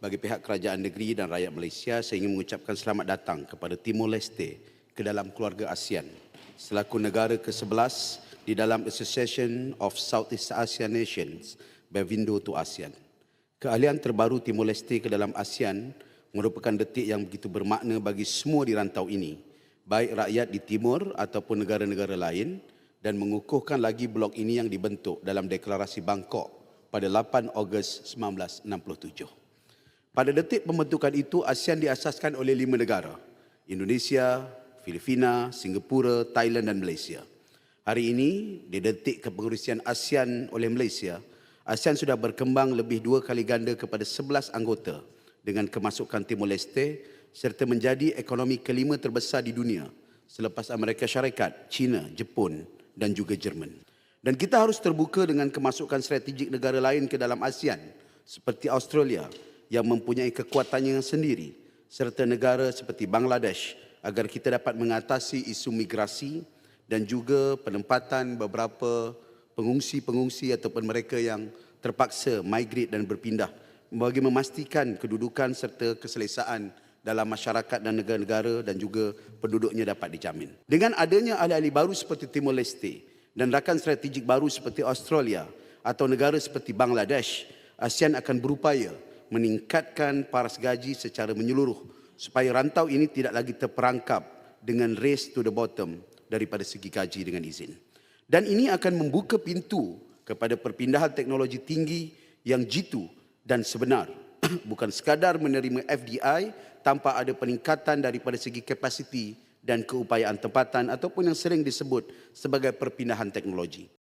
bagi pihak kerajaan negeri dan rakyat Malaysia saya ingin mengucapkan selamat datang kepada Timor Leste ke dalam keluarga ASEAN selaku negara ke-11 di dalam Association of Southeast Asian Nations Bevindo to ASEAN. Keahlian terbaru Timor Leste ke dalam ASEAN merupakan detik yang begitu bermakna bagi semua di rantau ini, baik rakyat di timur ataupun negara-negara lain dan mengukuhkan lagi blok ini yang dibentuk dalam deklarasi Bangkok pada 8 Ogos 1967. Pada detik pembentukan itu, ASEAN diasaskan oleh lima negara, Indonesia, Filipina, Singapura, Thailand dan Malaysia. Hari ini, di detik kepengurusian ASEAN oleh Malaysia, ASEAN sudah berkembang lebih dua kali ganda kepada 11 anggota dengan kemasukan Timor Leste serta menjadi ekonomi kelima terbesar di dunia selepas Amerika Syarikat, China, Jepun dan juga Jerman. Dan kita harus terbuka dengan kemasukan strategik negara lain ke dalam ASEAN seperti Australia yang mempunyai kekuatannya sendiri serta negara seperti Bangladesh agar kita dapat mengatasi isu migrasi dan juga penempatan beberapa pengungsi-pengungsi ataupun mereka yang terpaksa migrate dan berpindah bagi memastikan kedudukan serta keselesaan dalam masyarakat dan negara-negara dan juga penduduknya dapat dijamin. Dengan adanya ahli-ahli baru seperti Timor Leste dan rakan strategik baru seperti Australia atau negara seperti Bangladesh, ASEAN akan berupaya meningkatkan paras gaji secara menyeluruh supaya rantau ini tidak lagi terperangkap dengan race to the bottom daripada segi gaji dengan izin. Dan ini akan membuka pintu kepada perpindahan teknologi tinggi yang jitu dan sebenar. Bukan sekadar menerima FDI tanpa ada peningkatan daripada segi kapasiti dan keupayaan tempatan ataupun yang sering disebut sebagai perpindahan teknologi.